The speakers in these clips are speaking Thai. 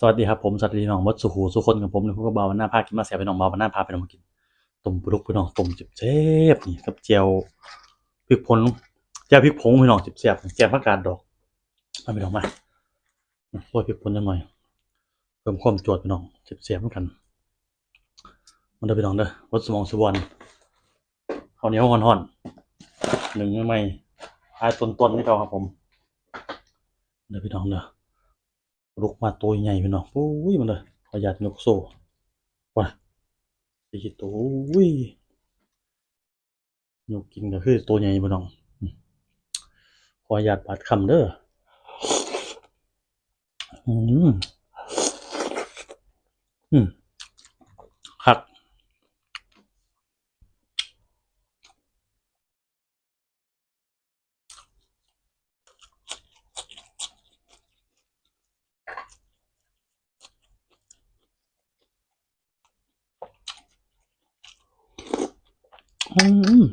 สวัสดีครับผมสวัสดีน้องมดสุขูสุคนกับผมในพวกบาวหน้าพากินมาเสียไปน้องบาวหน้าพาไปน้องมากินต้มปลุกพี่น้องต้มจิบเจ็บนี่กับเจียวพริกผงเจียวพริกผงพี่น้องจิบเสียบแกงผักกาดดอกมาพี่น้องมาโรยพริกผงจังหน่อยเพิ่มความจวดพี่น้องจิบเสียบเหมือนกัน มันเด้อพี่น้องเด้อวัดสมองสุวรรณข้าวเหนียวห่อนๆหนึ่งไม่ไม่ทายต้นๆนี่เราครับผมเด้อพี่น้องเด้อ ลุกมาตัวใหญ่พี่น้องปุ้ยมันเลยขอหยัดยกโซ่ว่ะสี่ตัวอุ้ยยกกินก็คือตัวใหญ่พี่น้องขอหยัดบาดคำเด้ออืมอืมคักอืม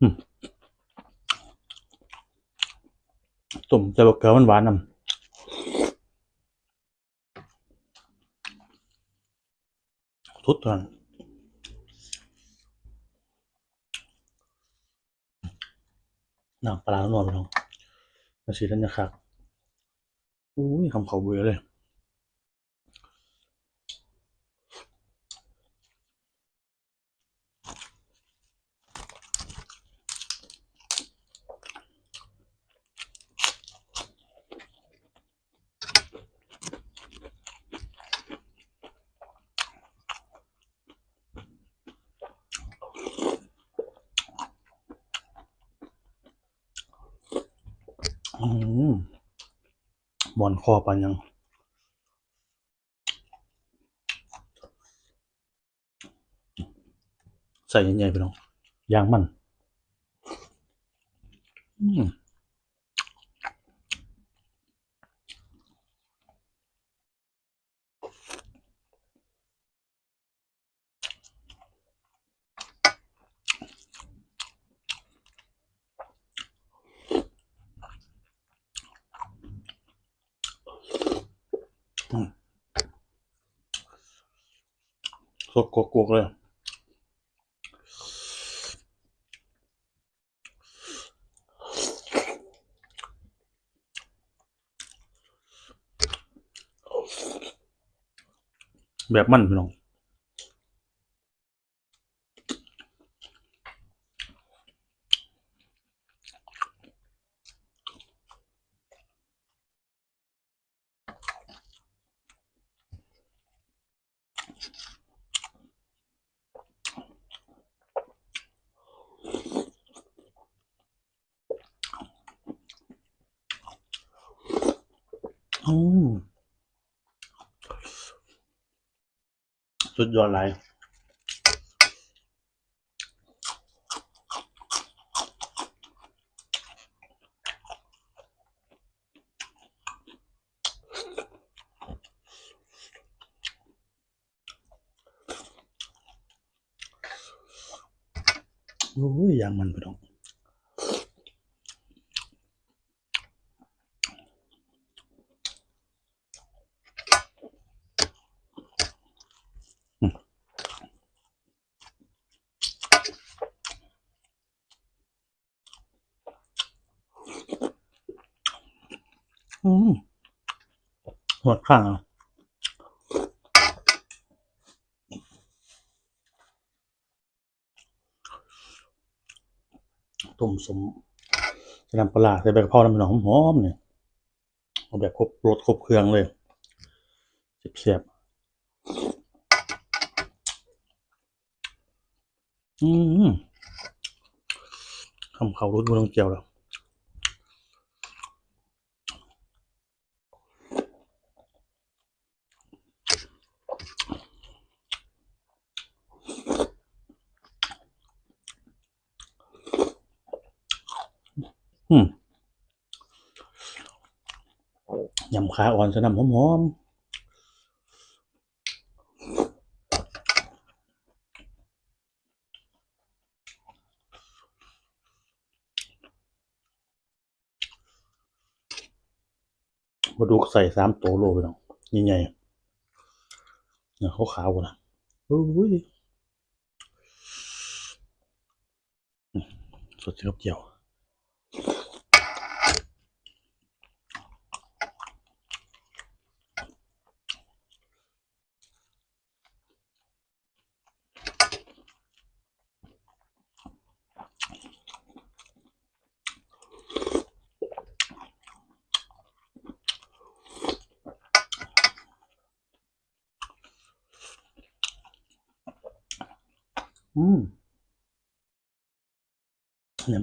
อืมตุ่ มจะบอกเกลือมันหวานนำทุดตอนน้ำปลาหน่อยลองมาสีนั่นนะครับอุ้ยคำเขาเบื่อเลย อืมห มอนคอปันยังใส่ใหญ่ๆไปน้องยางมัน อืม สดกวกๆเลยแบบมันพี่น้อง สุดยอดเลยโอ้ยยางมันพี่อง อืมหดข้างต้มสมใส่น้ำปลาใส่ใบกระเพราน้ำมันหอมๆเนี่ยเอาแบบครบรสครบเครื่องเลยเสียบๆอืมคำเขารุดมือต้องเจียวแล้ว อืมยำขาอ่อนใส่น้ำหอมมาดูใส่สามโตโลไปน้องใหญ่ๆเนี่ยเขาขาวๆนะโอ้ยสดชื่นเจียวอืมยัง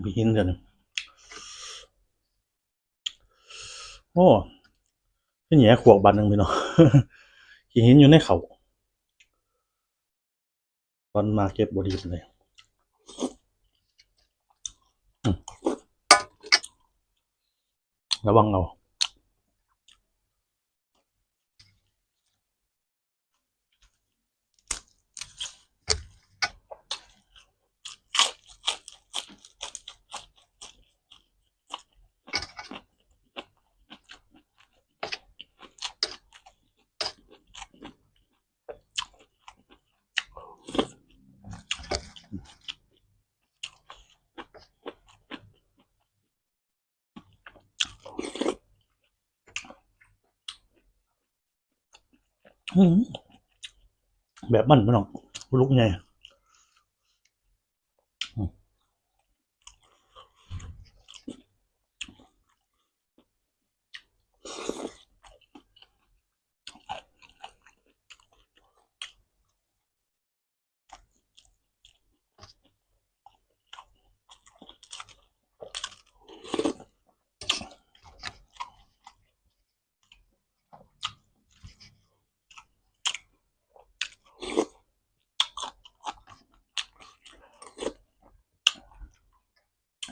ไปหินกันยโอ้พี่แหน่ขวกบันนึงพี่น้องขี้หินอยู่ในเขาตอนมาเก็บบดีไปเลยอืมระวังเอา แบบมันพี่น้องลุกไง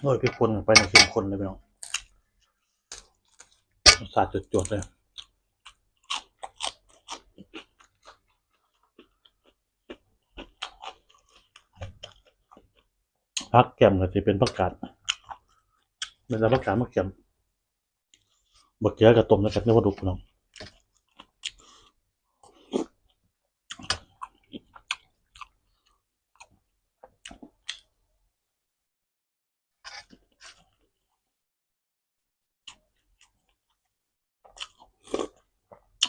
โรยพริกป่นไปในเข้มข้นเลยพี่น้องสาติจุดๆเลยพักแก้มก็จะเป็นผักกาดเป็นแต่ผักกาดมะแก้มบะเกียกับต้มนะครับในวัตถุพี่น้อง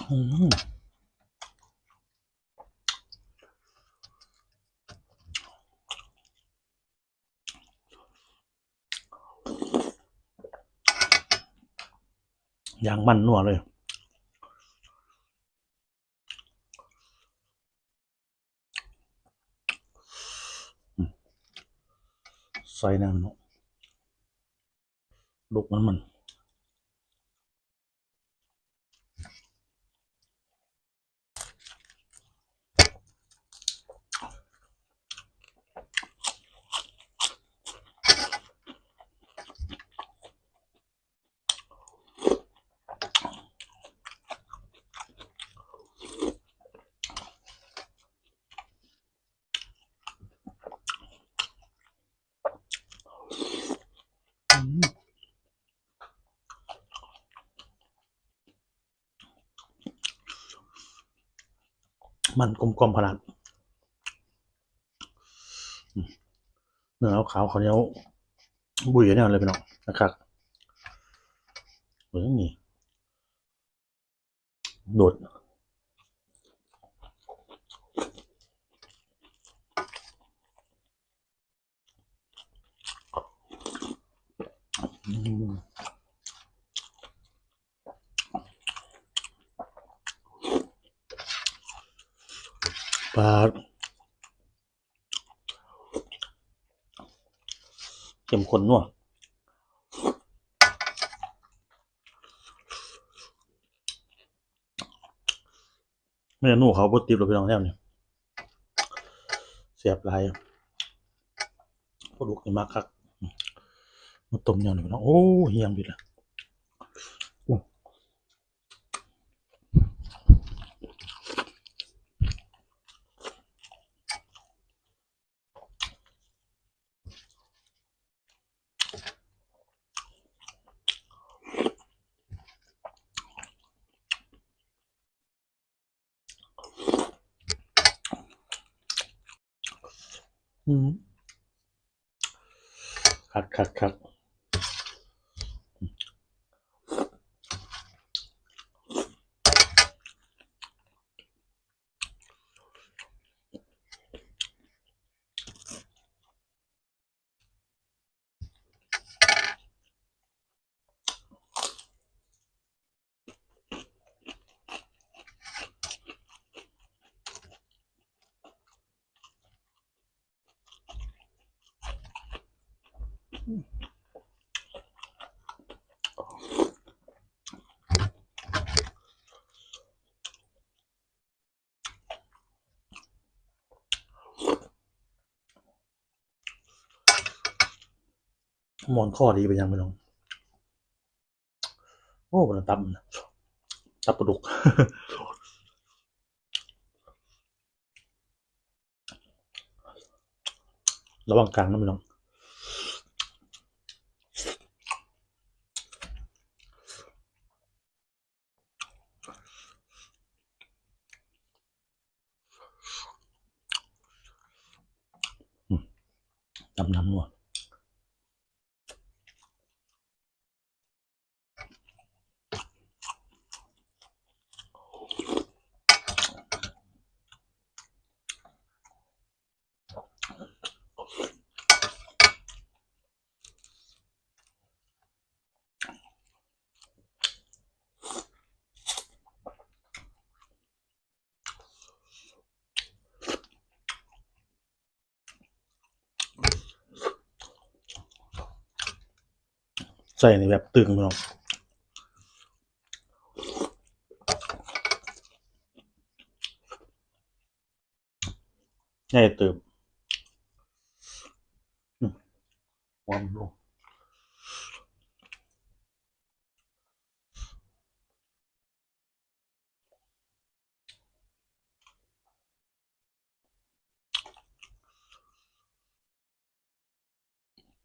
อืมอย่างมันนัวเลย ใส่น้ำนาะลูกมันมัน อืม มันกลมกลมๆขนาดเนื้อขาวเขาวเนี้ยบุยเนี่ยเลยพี่น้องนะครับเหมือนนี่โดดอืม ปลาเข้มข้นนัวเมนูเขาบดติบเลยพี่น้องแนวนี้เสียบลายพอลูกนี่มากครับมาต้มยำนี่พี่น้องโอ้เฮียงดีละอู้ อืม คักคั มอนข้อดีไปยังไม่น้องโอ้มันตับนะตับปลาดุก ระหว่างกลางนะไม่น้อง ดำน้ำนัว ใส่ในแบบตึงไม่น้องง่ายเติมอืมวามลง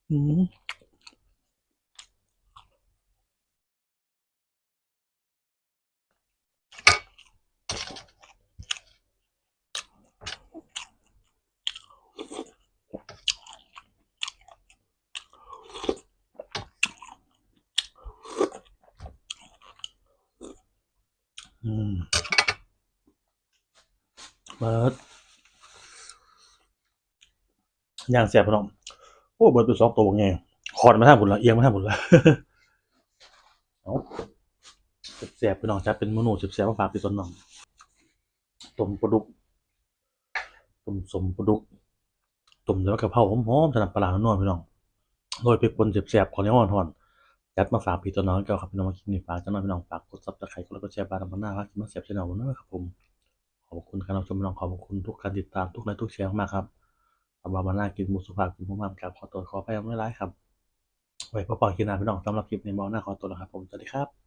อืม เบิร์ดย่างแสบพน้องโอ้เบิร์ดไปสองตัวไงคอนมาท่าบุญละเอียงมาท่าบุญละเอาแสบพี่น้องจัดเป็นมโนเมนูแสบมาฝากพี่ต้นน้องต้มปลาดุกต้มสมปลาดุกต้มแล้วกะเพราหอมๆถนัดปลาร้านัวๆพี่น้องโรยพริกป่นแสบๆขอเนี้ยอ่อนๆยัดมาฝากพี่ต้นน้องเจ้าครับพี่น้องมากินนี่ฝากเจ้าน้อยพี่น้องฝากกดซับสไครต์กดไลค์กดแชร์บาร์ดำหน้าว่ากินมาแสบชแนลนะครับผม อบคุณการรับชมน้องขอบคุณทุกการติดตามทุกไลค์ทุกแชร์มากครับสำหรับวันหน้ากินหมูสุภาพกินผู้มามกับขอตัวขอไปยังไม่ร้ายครับ ไว้พบกันคลิปหน้าพี่น้องสำหรับคลิปในบอลหน้าขอตัวแล้วครับผมสวัสดีครับ